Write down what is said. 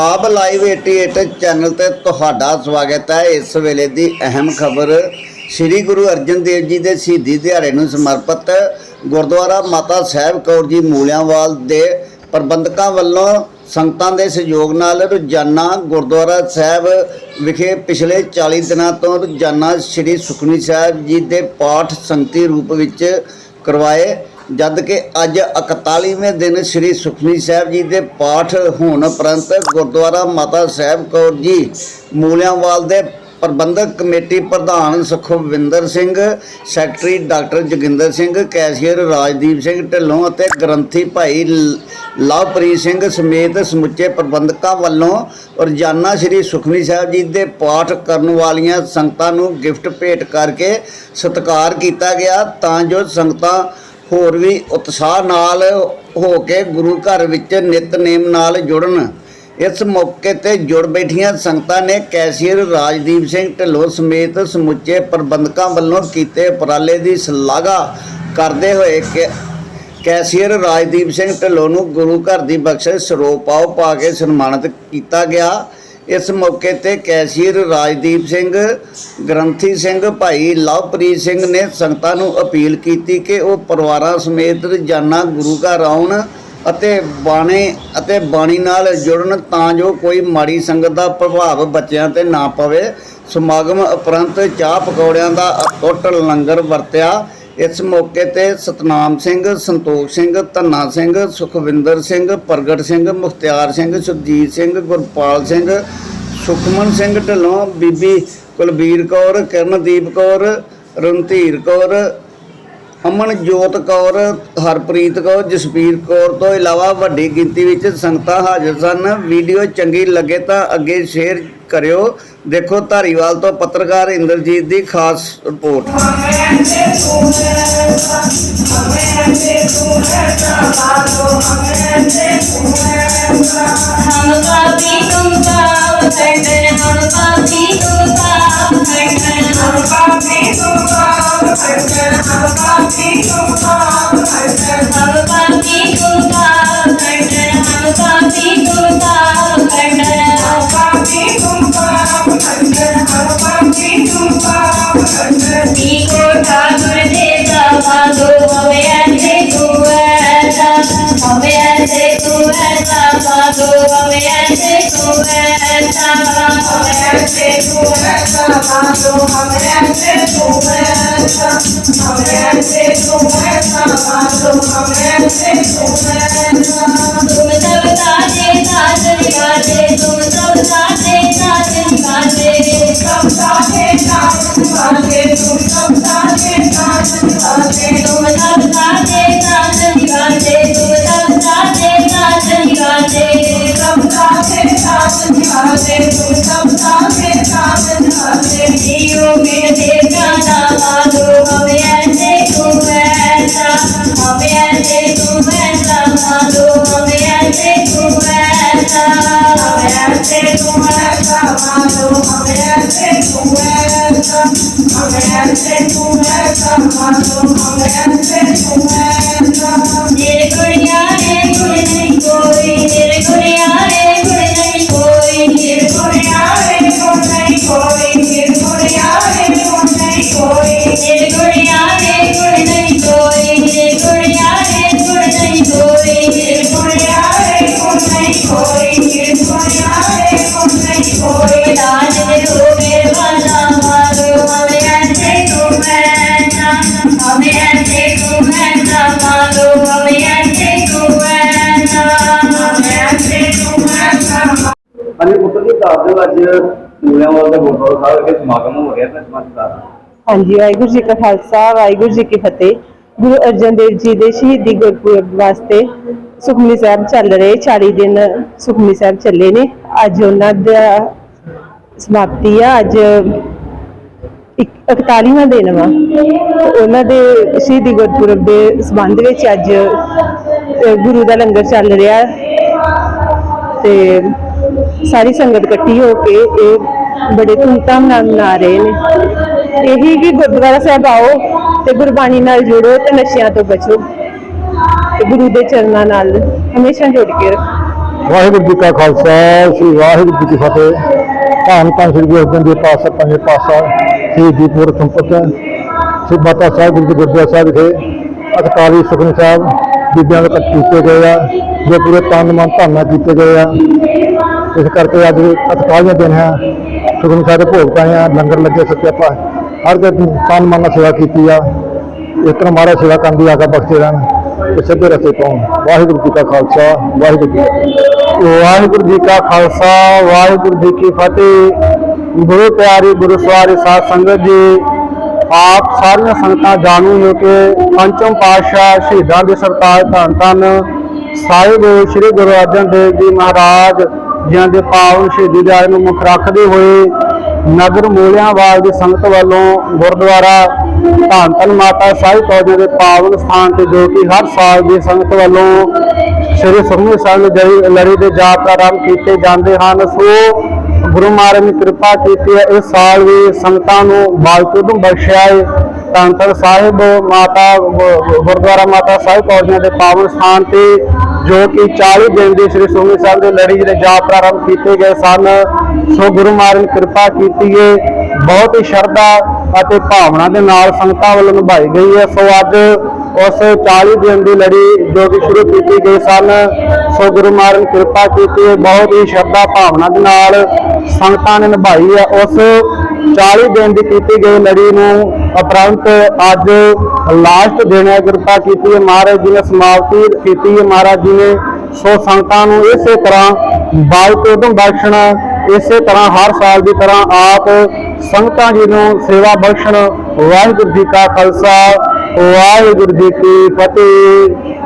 Punjab live 88 channel ਤੇ ਤੁਹਾਡਾ ਸਵਾਗਤ ਹੈ। ਇਸ ਵੇਲੇ ਦੀ ਅਹਿਮ ਖਬਰ ਸ੍ਰੀ ਗੁਰੂ ਅਰਜਨ ਦੇਵ ਜੀ ਦੇ ਸ਼ਹੀਦੀ ਦਿਹਾੜੇ ਨੂੰ ਸਮਰਪਿਤ ਗੁਰਦੁਆਰਾ ਮਾਤਾ ਸਾਹਿਬ ਕੌਰ ਜੀ ਮੂਲਿਆਂਵਾਲ ਦੇ ਪ੍ਰਬੰਧਕਾਂ ਵੱਲੋਂ ਸੰਗਤਾਂ ਦੇ ਸਹਿਯੋਗ ਨਾਲ ਰੋਜ਼ਾਨਾ ਗੁਰਦੁਆਰਾ ਸਾਹਿਬ ਵਿਖੇ ਪਿਛਲੇ 40 ਦਿਨਾਂ ਤੋਂ ਰੋਜ਼ਾਨਾ ਸ੍ਰੀ ਸੁਖਮਨੀ ਸਾਹਿਬ ਜੀ ਦੇ ਪਾਠ ਸੰਗਤੀ ਰੂਪ ਵਿੱਚ ਕਰਵਾਏ ਜਦ ਕਿ ਅੱਜ 41ਵੇਂ ਦਿਨ ਸ੍ਰੀ ਸੁਖਮਨੀ ਸਾਹਿਬ ਜੀ ਦੇ ਪਾਠ ਹੋਣ ਉਪਰੰਤ ਗੁਰਦੁਆਰਾ ਮਾਤਾ ਸਾਹਿਬ ਕੌਰ ਜੀ ਮੂਲਿਆਂਵਾਲ ਦੇ ਪ੍ਰਬੰਧਕ ਕਮੇਟੀ ਪ੍ਰਧਾਨ Sukhwinder Singh, secretary doctor Joginder Singh, cashier Rajdeep Singh Dhillon ਅਤੇ ਗ੍ਰੰਥੀ ਭਾਈ ਲ- ਲਵਪ੍ਰੀਤ ਸਿੰਘ ਸਮੇਤ ਸਮੁੱਚੇ ਪ੍ਰਬੰਧਕਾਂ ਵੱਲੋਂ ਰੋਜ਼ਾਨਾ ਸ੍ਰੀ ਸੁਖਮਨੀ ਸਾਹਿਬ ਜੀ ਦੇ ਪਾਠ ਕਰਨ ਵਾਲੀਆਂ ਸੰਗਤਾਂ ਨੂੰ ਗਿਫਟ ਭੇਟ ਕਰਕੇ ਸਤਿਕਾਰ ਕੀਤਾ ਗਿਆ। ਤਾਂ ਜੋ ਸੰਗਤਾਂ ਹੋਰ ਵੀ ਉਤਸ਼ਾਹ ਨਾਲ ਹੋ ਕੇ ਗੁਰੂ ਘਰ ਵਿੱਚ ਨਿਤਨੇਮ ਨਾਲ ਜੁੜਨ। ਇਸ ਮੌਕੇ ਤੇ ਜੁੜ ਬੈਠੀਆਂ ਸੰਗਤਾਂ ਨੇ ਕੈਸ਼ੀਅਰ ਰਾਜਦੀਪ ਸਿੰਘ ਢਿੱਲੋਂ ਸਮੇਤ ਸਮੁੱਚੇ ਪ੍ਰਬੰਧਕਾਂ ਵੱਲੋਂ ਕੀਤੇ ਉਪਰਾਲੇ ਦੀ ਸ਼ਲਾਘਾ ਕਰਦੇ ਹੋਏ ਕਿ ਕੈਸ਼ੀਅਰ ਰਾਜਦੀਪ ਸਿੰਘ ਢਿੱਲੋਂ ਨੂੰ ਗੁਰੂ ਘਰ ਦੀ ਬਖਸ਼ਿਸ਼ ਸਰੋਪਾਓ ਪਾ ਕੇ ਸਨਮਾਨਿਤ ਕੀਤਾ ਗਿਆ। ਇਸ ਮੌਕੇ ਤੇ ਕੈਸ਼ੀਅਰ ਰਾਜਦੀਪ ਸਿੰਘ, ਗ੍ਰੰਥੀ ਸਿੰਘ, ਭਾਈ ਲਵਪ੍ਰੀਤ ਸਿੰਘ ਨੇ ਸੰਗਤਾਂ ਨੂੰ ਅਪੀਲ ਕੀਤੀ ਕਿ ਉਹ ਪਰਿਵਾਰਾਂ ਸਮੇਤ ਰੋਜ਼ਾਨਾ ਗੁਰੂ ਘਰ ਆਉਣ ਅਤੇ ਬਾਣੇ ਅਤੇ ਬਾਣੀ ਨਾਲ ਜੁੜਨ ਤਾਂ ਜੋ ਕੋਈ ਮਾੜੀ ਸੰਗਤ ਦਾ ਪ੍ਰਭਾਵ ਬੱਚਿਆਂ ਤੇ ਨਾ ਪਵੇ। ਸਮਾਗਮ ਉਪਰੰਤ ਚਾਹ ਪਕੌੜਿਆਂ ਦਾ ਅਟੁੱਟ ਲੰਗਰ ਵਰਤਿਆ ਇਸ ਮੌਕੇ ਤੇ ਸਤਨਾਮ ਸਿੰਘ, ਸੰਤੋਖ ਸਿੰਘ, ਧੰਨਾ ਸਿੰਘ, ਸੁਖਵਿੰਦਰ ਸਿੰਘ, ਪ੍ਰਗਟ ਸਿੰਘ, ਮੁਖਤਿਆਰ ਸਿੰਘ ਸੁਖਜੀਤ ਸਿੰਘ, ਗੁਰਪਾਲ ਸਿੰਘ, ਸੁਖਮਨ ਸਿੰਘ ਢਿੱਲੋਂ, ਬੀਬੀ ਕੁਲਬੀਰ ਕੌਰ, ਕਿਰਨਦੀਪ ਕੌਰ, ਰਣਧੀਰ ਕੌਰ, ਅਮਨਜੋਤ ਕੌਰ, ਹਰਪ੍ਰੀਤ ਕੌਰ ਜਸਪੀਰ ਕੌਰ ਤੋਂ ਇਲਾਵਾ ਵੱਡੀ ਗਿਣਤੀ ਵਿੱਚ ਸੰਗਤਾਂ ਹਾਜ਼ਰ ਸਨ। ਵੀਡੀਓ ਚੰਗੀ ਲੱਗੇ ਤਾਂ ਅੱਗੇ ਸ਼ੇਅਰ ਕਰਿਓ। ਦੇਖੋ ਧਾਰੀਵਾਲ ਤੋਂ ਪੱਤਰਕਾਰ ਇੰਦਰਜੀਤ ਦੀ ਖਾਸ ਰਿਪੋਰਟ। हम से सुनत मानो हमरा से सुनत हमरा से सुनत मानो हमरा से सुनत तुम सब साजे साजन गाजे तुम सब साजे साजन गाजे सब साजे साजन गाजे तुम सब साजे साजन गाजे तुम सब साजे साजन गाजे तुम सब साजे साजन गाजे सब साजे साजन गाजे तुम सब साजे said to ਹਾਂਜੀ, ਪੁੱਤਰ ਜੀ ਦੱਸ ਦਿਓ ਅੱਜ ਮੂਲਿਆਂਵਾਲ ਦਾ ਗੁਰਦੁਆਰਾ ਸਾਹਿਬ ਵਿਖੇ ਸਮਾਗਮ ਹੋ ਰਿਹਾ, ਤੇ ਸਮਾਗਮ ਦਾ ਹਾਂਜੀ, ਵਾਹਿਗੁਰੂ ਜੀ ਕਾ ਖਾਲਸਾ, ਵਾਹਿਗੁਰੂ ਜੀ ਕੀ ਫਤਿਹ। ਗੁਰੂ ਅਰਜਨ ਦੇਵ ਜੀ ਦੇ ਸ਼ਹੀਦੀ ਗੁਰਪੁਰਬ ਵਾਸਤੇ ਸੁਖਮਨੀ ਸਾਹਿਬ ਚੱਲ ਰਹੇ 40 ਦਿਨ ਸੁਖਮਨੀ ਸਾਹਿਬ ਚੱਲੇ ਨੇ। ਅੱਜ ਉਹਨਾਂ ਦਾ ਸਮਾਪਤੀ ਆ, ਅੱਜ ਇੱਕ- 41ਵਾਂ ਦਿਨ ਵਾ। ਉਹਨਾਂ ਦੇ ਸ਼ਹੀਦੀ ਗੁਰਪੁਰਬ ਦੇ ਸੰਬੰਧ ਵਿੱਚ ਅੱਜ ਗੁਰੂ ਦਾ ਲੰਗਰ ਚੱਲ ਰਿਹਾ। ਤੇ ਸਾਰੀ ਸੰਗਤ ਇਕੱਠੀ ਹੋ ਕੇ ਇਹ ਬੜੇ ਧੂਮਧਾਮ ਨਾਲ ਮਨਾ ਰਹੇ ਨੇ। ਇਹੀ ਕਿ ਗੁਰਦੁਆਰਾ ਸਾਹਿਬ ਆਓ ਤੇ ਗੁਰਬਾਣੀ ਨਾਲ ਜੁੜੋ ਤੇ ਨਸ਼ਿਆਂ ਤੋਂ ਬਚੋ ਤੇ ਗੁਰੂ ਦੇ ਚਰਨਾਂ ਨਾਲ ਹਮੇਸ਼ਾ ਜੁੜ ਕੇ ਰੱਖੋ ਵਾਹਿਗੁਰੂ ਜੀ ਕਾ ਖਾਲਸਾ, ਸ੍ਰੀ ਵਾਹਿਗੁਰੂ ਜੀ ਕੀ ਫਤਿਹ। ਧੰਨ ਧੰਨ ਸ੍ਰੀ ਗੁਰੂ ਅਰਜਨ ਦੇਵ ਪਾਤਸ਼ਾਹ, ਪੰਜਵੇਂ ਪਾਤਸ਼ਾਹ ਸ਼ਹੀਦੀ ਪੁਰ ਸੰਪਤ, ਸ੍ਰੀ ਮਾਤਾ ਸਾਹਿਬ ਗੁਰੂ ਗੁਰਦੁਆਰਾ ਸਾਹਿਬ ਵਿਖੇ ਅਕਾਲੀ ਸੁਖਨ ਸਾਹਿਬ, ਬੀਬੀਆਂ ਦੇ ਕੀਤੇ ਗਏ ਆ। ਜੋ ਪੂਰੇ ਤਨ ਮਨ ਧਾਰਨਾ ਕੀਤੇ ਗਏ ਆ। ਇਸ ਕਰਕੇ ਅੱਜ ਅਤਕਾਲੀਆਂ ਦਿਨ ਹੈ ਸੁਖਮ ਸਾਹਿਬ ਦੇ ਭੋਗ ਪਾਏ ਆ, ਲੰਗਰ ਲੱਗੇ ਸੱਚੇ ਆਪਾਂ ਹਰ ਦੇ ਤਨ ਮਨ ਨਾਲ ਸੇਵਾ ਕੀਤੀ ਆ। ਇਸ ਤਰ੍ਹਾਂ ਮਹਾਰਾਜ ਸੇਵਾ ਕਰਨ ਦੀ ਆਗਾ ਬਖਸ਼ੇ ਰਹਿਣ ਤੇ ਸਿੱਧੇ ਰਸਤੇ ਪਾਉਣ। ਵਾਹਿਗੁਰੂ ਜੀ ਕਾ ਖਾਲਸਾ, ਵਾਹਿਗੁਰੂ ਜੀ ਵਾਹਿਗੁਰੂ ਜੀ ਕਾ ਖਾਲਸਾ, ਵਾਹਿਗੁਰੂ ਜੀ ਕੀ ਫਤਿਹ। ਗੁਰੂ ਪਿਆਰੀ, ਗੁਰੂ ਸਵਾਰੀ ਸਾਧ ਸੰਗਤ ਜੀ, ਆਪ ਸਾਰੀਆਂ ਸੰਗਤਾਂ ਜਾਣੂ ਹੋ ਕੇ ਪੰਚਮ ਪਾਤਸ਼ਾਹ ਸ਼ਹੀਦਾਂ ਦੇ ਸਰਤਾਜ ਧੰਨ ਧੰਨ ਸਾਹਿਬ ਸ੍ਰੀ ਗੁਰੂ ਅਰਜਨ ਦੇਵ ਜੀ ਮਹਾਰਾਜ ਜਿਨ੍ਹਾਂ ਦੇ ਪਾਵਨ ਸ਼ਹੀਦੀ ਦਿਹਾੜੇ ਨੂੰ ਮੁੱਖ ਰੱਖਦੇ ਹੋਏ ਨਗਰ ਮੋਲਿਆਂਵਾਲ ਦੀ ਸੰਗਤ ਵੱਲੋਂ ਗੁਰਦੁਆਰਾ ਧੰਨ ਧੰਨ ਮਾਤਾ ਸਾਹਿਬ ਕੌਰ ਦੇ ਪਾਵਨ ਸਥਾਨ ਤੇ ਜੋ ਕਿ ਹਰ ਸਾਲ ਦੀ ਸੰਗਤ ਵੱਲੋਂ ਸ੍ਰੀ ਸੁਖਮਨੀ ਸਾਹਿਬ ਦੀ ਲੜੀ ਦੇ ਜਾਪ ਆਰੰਭ ਕੀਤੇ ਜਾਂਦੇ ਹਨ, ਸੋ ਗੁਰੂ ਮਹਾਰਾਜ ਨੇ ਕਿਰਪਾ ਕੀਤੀ ਹੈ, ਇਸ ਸਾਲ ਵੀ ਸੰਗਤਾਂ ਨੂੰ ਬਾਲਤੁਦਮ ਬਖਸ਼ਿਆ ਹੈ ਧੰਨ ਸਾਹਿਬ, ਮਾਤਾ ਗੁਰਦੁਆਰਾ ਮਾਤਾ ਸਾਹਿਬ ਕੌਰ ਦੇ ਪਾਵਨ ਸਥਾਨ ਤੇ, ਜੋ ਕਿ 40 ਦਿਨ ਦੀ ਸ੍ਰੀ ਸੁਖਮਨੀ ਸਾਹਿਬ ਦੇ ਲੜੀ ਦੇ ਜਾਪ ਪ੍ਰਾਰੰਭ ਕੀਤੇ ਗਏ ਸਨ। ਸੋ ਗੁਰੂ ਮਹਾਰਾਜ ਕਿਰਪਾ ਕੀਤੀ ਹੈ ਬਹੁਤ ਹੀ ਸ਼ਰਧਾ ਅਤੇ ਭਾਵਨਾ ਦੇ ਨਾਲ ਸੰਗਤਾਂ ਵੱਲੋਂ ਨਿਭਾਈ ਗਈ ਹੈ। ਸੋ ਅੱਜ ਉਸ 40 ਦਿਨ ਦੀ ਲੜੀ ਜੋ ਕਿ ਸ਼ੁਰੂ ਕੀਤੀ ਗਈ ਸਨ, ਸੋ ਗੁਰੂ ਮਹਾਰਾਜ ਕਿਰਪਾ ਕੀਤੀ ਹੈ ਬਹੁਤ ਹੀ ਸ਼ਰਧਾ ਭਾਵਨਾ ਦੇ ਨਾਲ ਸੰਗਤਾਂ ਨੇ ਨਿਭਾਈ ਹੈ। ਉਸ 40 ਦਿਨ ਦੀ ਕੀਤੀ ਗਈ ਲੜੀ ਨੂੰ ਉਪਰੰਤ ਅੱਜ ਲਾਸਟ ਦਿਨ ਹੈ, ਕਿਰਪਾ ਕੀਤੀ ਹੈ ਮਹਾਰਾਜ ਜੀ ਨੇ, ਸਮਾਪਤੀ ਕੀਤੀ ਹੈ ਮਹਾਰਾਜ ਜੀ ਨੇ। ਸੋ ਸੰਗਤਾਂ ਨੂੰ ਇਸੇ ਤਰ੍ਹਾਂ ਬਾਲ ਤੋਂ ਬਖਸ਼ਣਾ, ਇਸੇ ਤਰ੍ਹਾਂ ਹਰ ਸਾਲ ਦੀ ਤਰ੍ਹਾਂ ਆਪ ਸੰਗਤਾਂ ਜੀ ਨੂੰ ਸੇਵਾ ਬਖਸ਼ਣ। ਵਾਹਿਗੁਰੂ ਜੀ ਕਾ ਖਾਲਸਾ, ਵਾਹਿਗੁਰੂ ਜੀ ਕੀ ਫਤਿਹ।